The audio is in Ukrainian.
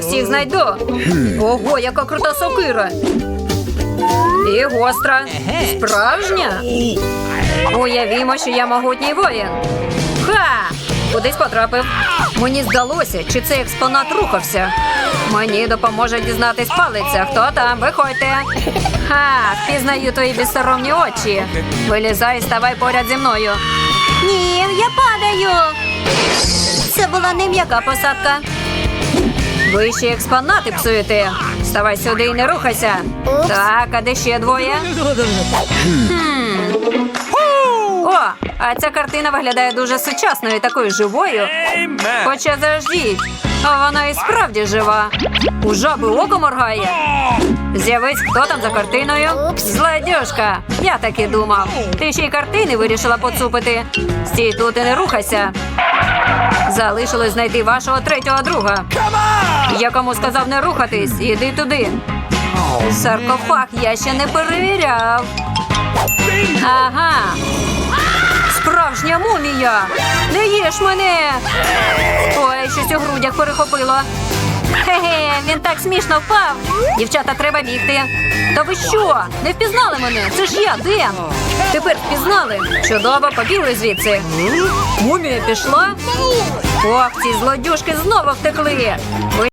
Всіх знайду. Ого, яка крута сокира. І гостра. Справжня? Уявімо, що я могутній воїн. Ха! Кудись потрапив. Мені здалося, чи цей експонат рухався. Мені допоможе дізнатись палиця. Хто там? Виходьте. Ха, впізнаю твої безсоромні очі. Вилізай ставай поряд зі мною. Ні, я падаю. Це була не м'яка посадка. Ви ще експонати псуєте. Вставай сюди і не рухайся. Так, а де ще двоє? Хм. О, а ця картина виглядає дуже сучасною, і такою живою. Хоча заждіть, а вона і справді жива. У жаби око моргає. З'явись, хто там за картиною? Злодюжка. Я так і думав. Ти ще й картини вирішила поцупити. Стій тут і не рухайся. Залишилось знайти вашого третього друга. Я кому сказав не рухатись, іди туди. Саркофаг я ще не перевіряв. Ага. Справжня мумія! Не їж мене! Ой, щось у грудях перехопило. Хе-хе, він так смішно впав. Дівчата, треба бігти. Та ви що? Не впізнали мене? Це ж я, Ден. Тепер впізнали. Чудово, побігли звідси. Мумія пішла. Ох, ці злодюшки знову втекли.